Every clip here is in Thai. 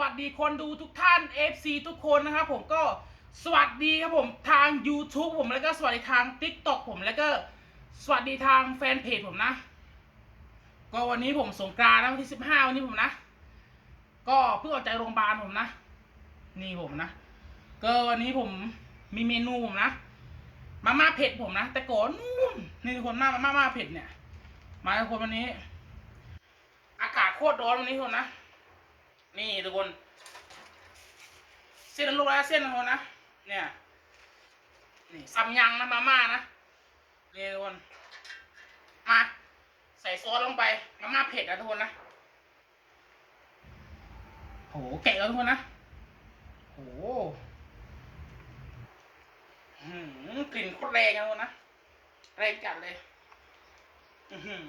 วัสดีคนดูทุกท่าน FC ทุกคนนะครับผมก็สวัสดีครับผมทาง YouTube ผมแล้วก็สวัสดีทาง TikTok ผมแล้วก็สวัสดีทางแฟนเพจผมนะ ก็วันนี้ผมสงกรานต์นะวันที่15วันนี้ผมนะ ก็เพิ่งออกจากโรงพยาบาลผมนะ นี่ผมนะ ก็วันนี้ผมมีเมนูผมนะมาม่าเผ็ดผมนะ แต่ก่อนนู่นนี่ทุกคนมามาม่าเผ็ดเนี่ย มาทุกคนวันนี้ อากาศโคตรร้อนวันนี้ทุกคนนะ นี่ทุกคน เส้นลูกแล้วเส้นทุกคนนะ เนี่ย นี่ซัมยังนะมาม่านะ นี่ทุกคน มา ใส่ซอสลงไป มาม่าเผ็ดนะทุกคนนะโหแกะแล้วทุกคนนะโหอื้อหือกลิ่นโคตรแรงนะทุกคนนะ แรงจัดเลยอือหือ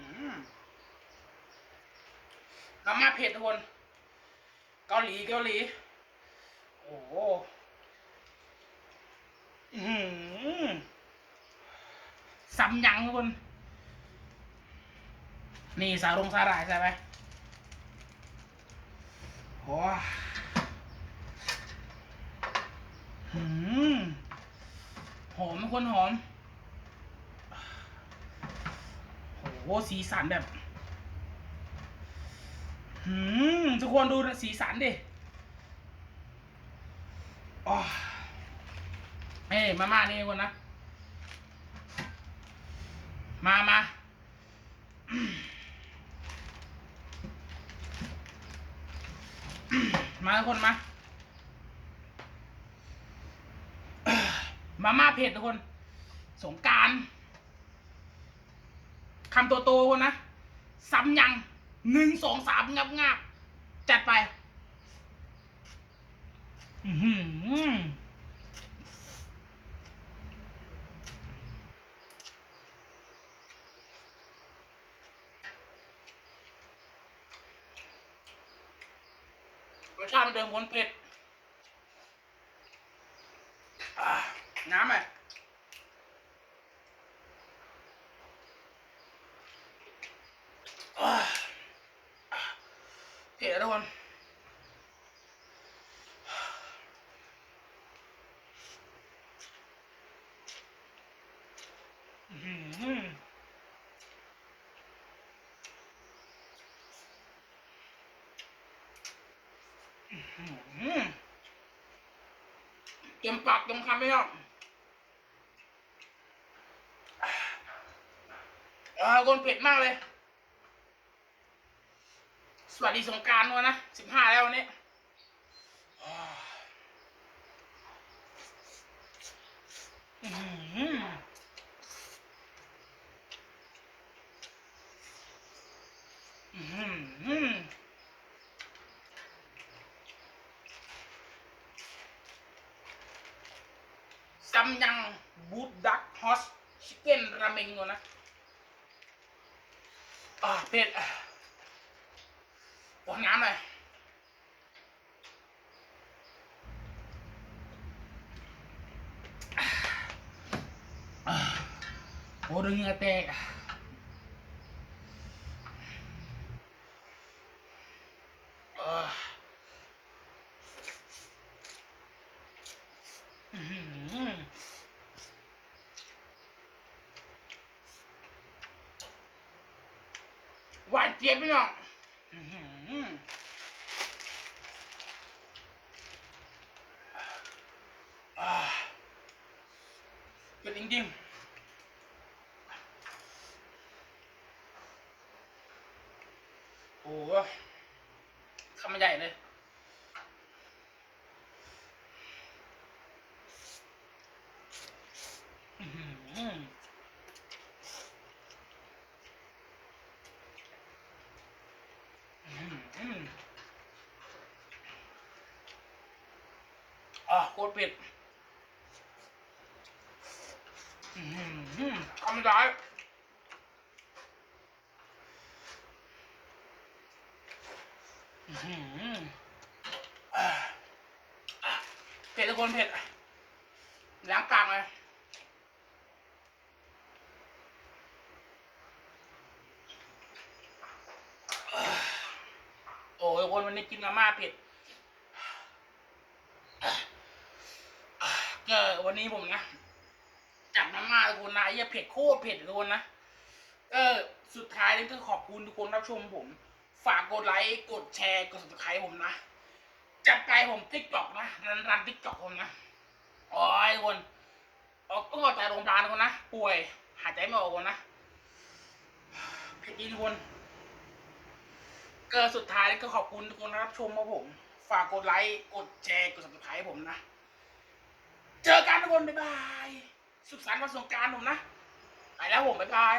มาม่าเผ็ดทุกคน เกาหลีเกาหลี โอ้โหอื้อหือซัมยังทุกคน นี่สารงสาหร่ายใช่ไหมโอ้หืมหอมทุกคนหอมโอ้โหสีสันแบบ ทุกคนดูสีสันดิอ๋อเอ้มาม่านี่คนนะ มามามาทุกคนมา มาม่าเผ็ดทุกคน สงการคำโตโตๆคนนะ ซ้ำยัง หนึ่งสองสามงับงับจัดไปอือหือรสชาติมันเดิมคนเผ็ดน้ำอ่า เผ็ดทุกคนอือหือเต็มปากเต็มคำไม่ยอมเออคนเผ็ดมากเลย สวัสดีสงการวันนะสิบห้าแล้ววันนี้ซัมยังบูดดักฮอสชิคเก้นราเมงก่อนนะอ่าเผ็ดอะปวด น้ำเลยอ่าโอ้ดึงเหงื่อแตกอะ เอ่ออื้อหือหวานเจี๊ยบพี่น้องอื้อหืออ่า เป็นจริงๆ โอ้โหคำใหญ่เลยอื้อหืออื้อหืออะโคตรเผ็ด ทำได้าเผ็ดตะโกนเผ็ดล้างกลางเลยโอ้ยคนวันนี้กินมะมาเผ็ดเจอวันนี้ผมนะ จัดมามาทุกคนนะไอ้เหี้ยเผ็ดโคตรเผ็ดทุกคนนะ เออ สุดท้ายนี่ก็ขอบคุณทุกคนรับชมผม ฝากกดไลค์กดแชร์กด subscribe ผมนะจัดไปผมติ๊กตอกนะรันรันติ๊กตอกผมนะโอ้ยทุกคนออกต้องออกจากโรงพยาบาลทุกคนนะป่วยหายใจไม่ออกคนนะเผ็ดจริงทุกคนก็สุดท้ายก็ขอบคุณทุกคนรับชมมาผม ฝากกดไลค์กดแชร์กด subscribe ผมนะ เจอกันทุกคน บ๊ายบาย สุขสันต์วันสงกรารผมนะ ไปแล้วผมบ๊ายบาย